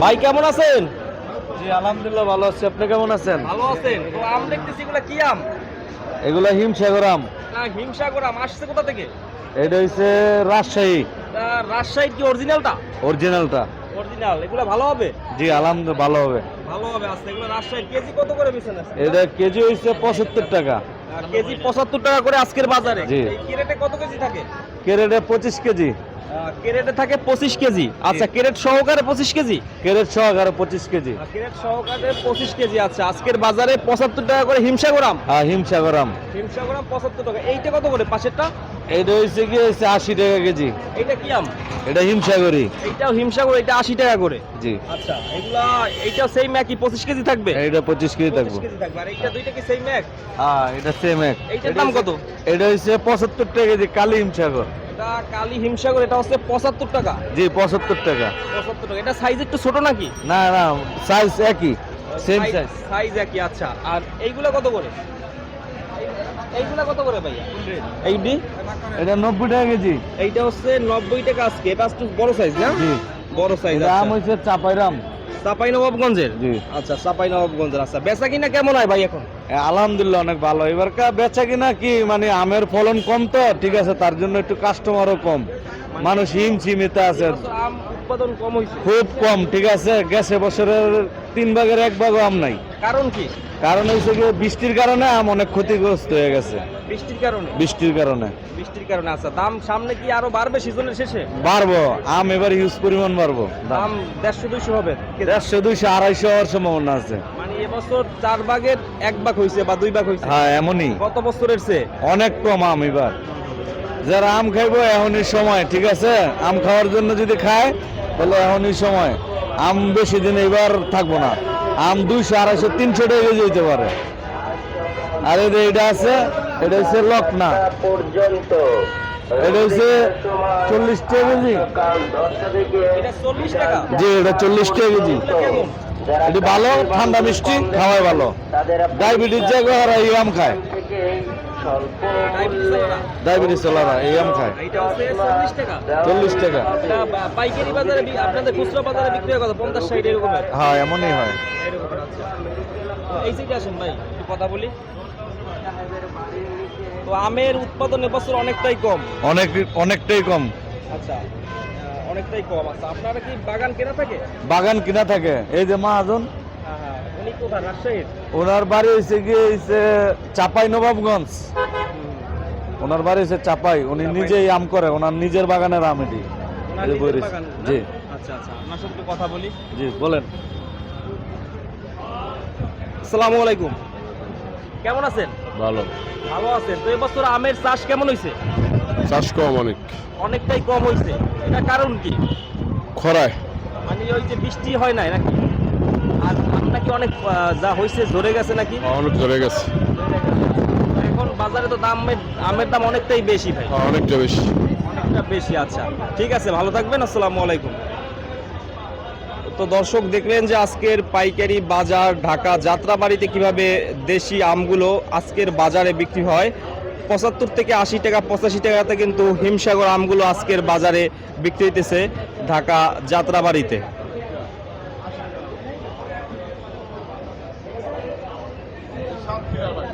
ভাই কেমন আছেন? জি আলহামদুলিল্লাহ ভালো আছি। আপনি কেমন আছেন? ভালো আছেন। তো আম দেখতেছি এগুলা কি আম? এগুলো হিমসাগর আম। না হিমসাগর আম আসছে কোথা থেকে? এটা হচ্ছে রাজশাহী। রাজশাহীর কি অরিজিনালটা? অরিজিনালটা। অরিজিনাল। এগুলো ভালো হবে? জি আলহামদুলিল্লাহ ভালো হবে। ভালো হবে আসছে এগুলো রাজশাহীর কেজি কত করে বেচেন আজকে? এটা কেজি হচ্ছে পঁচাত্তর টাকা। কেজি পঁচাত্তর টাকা করে আজকের বাজারে। জি। এই কেরেটে কত কেজি থাকে? কেরেটে পঁচিশ কেজি। কেরেটে থাকে পঁচিশ কেজি। আচ্ছা কেরেট সহকারে পঁচিশ কেজি? কেরেট সহকারে পঁচিশ কেজি। ক্যারেট সহকারে পঁচিশ কেজি আচ্ছা আজকের বাজারে পঁচাত্তর টাকা করে হিমসাগরাম হিমসাগরাম হ্যাঁ হিমসাগর আম পঁচাত্তর টাকা। এইটা কত করে? পাশেরটা? এটা হচ্ছে কি হচ্ছে আশি টাকা কেজি। এইটা কি আম? এটা এইটাও হিমসাগর এটা আশি টাকা করে? জি। আচ্ছা এগুলা সেম একই পঁচিশ কেজি থাকবে? এটা পঁচিশ কেজি 25 থাকব কেজি থাকবে। আর এইটা দুইটা কি সেম এক? হ্যাঁ এটা সেম এক। এইটার দাম কত? এটা হচ্ছে পঁচাত্তর টাকা কেজি কালি হিমসাগর। এটা কালি হিমসাগর এটা হচ্ছে পঁচাত্তর টাকা। জি পঁচাত্তর টাকা। পঁচাত্তর টাকা। এটা সাইজ একটু ছোট নাকি? না না সাইজ একই। সেম সাইজ সাইজ একই আচ্ছা। আর এইগুলা কত করে? এইগুলা কত করে ভাইয়া? এইটি? এটা নব্বই টাকা কেজি। এইটা হচ্ছে নব্বই টাকা আজকে। এটা একটু বড় সাইজ না? বড় সাইজ আম হচ্ছে চাপাইরাম। চাপাই নবাবগঞ্জের জি। আচ্ছা চাপাই নবাবগঞ্জের আচ্ছা। বেচা কিনা কেমন হয় ভাই এখন? আলহামদুলিল্লাহ অনেক ভালো। এবার কা বেচা কিনা কি? মানে আমের ফলন কম তো ঠিক আছে তার জন্য একটু কাস্টমারও কম। মানুষ হিম চিমিতে আছে উৎপাদন কম হয়েছে খুব কম ঠিক আছে? গেছে বছরের তিন ভাগের এক ভাগও আম নাই। কারণ কি? কারণ হচ্ছে কি বৃষ্টির কারণে আম অনেক ক্ষতিগ্রস্ত হয়ে গেছে। বৃষ্টির কারণে? বৃষ্টির কারণে। বৃষ্টির কারণে আচ্ছা। দাম সামনে কি আরও বাড়বে সিজনের শেষে? বাড়বো। আম এবার হিউজ পরিমাণ বাড়বো। দাম দেড়শো দুইশো হবে। দেড়শো দুইশো আড়াইশো হওয়ার সম্ভাবনা আছে। মানে এবছর চার ভাগের এক ভাগ হয়েছে বা দুই ভাগ হয়েছে হ্যাঁ এমনই। গত বছরের চেয়ে? অনেক কম আম এবার। যারা আম খাইবো এখনই সময় ঠিক আছে? আম খাওয়ার জন্য যদি খায় তাহলে এখনই সময় আম বেশি দিন এবার থাকব না। আম দুইশো আড়াইশো তিনশো টাকা যেতে পারে। আর এই এটা আছে এটা হচ্ছে লকনা। পর্যন্ত এটা হচ্ছে চল্লিশ টাকা কেজি। জি এটা চল্লিশ টাকা কেজি। এটি ভালো ঠান্ডা মিষ্টি খাওয়াই ভালো। ডায়াবেটিস জায়গা ওরা আম খায়। ডায়াবেটিস? চলারা এই আম খায়। চল্লিশ টাকা। পাইকারি বাজারে আপনাদের খুচরা বাজারে বিক্রি হয় কত? পঞ্চাশ ষাট এরকমের হ্যাঁ। এমনই হয়। আচ্ছা। এই সাইডে আসুন ভাই একটু কথা বলি। তো আমের উৎপাদন এবছর অনেকটাই কম। অনেক অনেকটাই কম। আচ্ছা অনেকটাই কম। আচ্ছা আপনারা কি বাগান কেনা থাকে? বাগান কিনা থাকে। এই যে মাহাজন হ্যাঁ হ্যাঁ উনি কোথায় রাজশাহীর ওনার বাড়ি হয়েছে গিয়ে হয়েছে চাপাই নবাবগঞ্জ। ওনার বাড়ি হয়েছে চাপাই উনি নিজেই আম করে ওনার নিজের বাগানের আম এটি? জি। আচ্ছা আচ্ছা আপনার সাথে কথা বলি। জি বলেন। আসসালামু আলাইকুম। কেমন আছেন? ভালো। ভালো আছেন। তো এবছর আমের চাষ কেমন হয়েছে চাষ কম অনেক। অনেকটাই কম হয়েছে এটা কারণ কি? খরায়। মানে ওই যে বৃষ্টি হয় নাই নাকি? অনেক যা হয়েছে ঝরে গেছে নাকি? অনেক ধরে গেছে। এখন বাজারে তো দাম আমের দাম অনেকটাই বেশি ভাই। অনেকটা বেশি। অনেকটা বেশি আচ্ছা। ঠিক আছে ভালো থাকবেন আসসালামু আলাইকুম। তো দর্শক দেখলেন যে আজকের পাইকারি বাজার ঢাকা যাত্রাবাড়িতে কীভাবে দেশি আমগুলো আজকের বাজারে বিক্রি হয়। পঁচাত্তর থেকে আশি টাকা পঁচাশি টাকাতে কিন্তু হিমসাগর আমগুলো আজকের বাজারে বিক্রি হইতেছে ঢাকা যাত্রাবাড়িতে। Şampiyon var.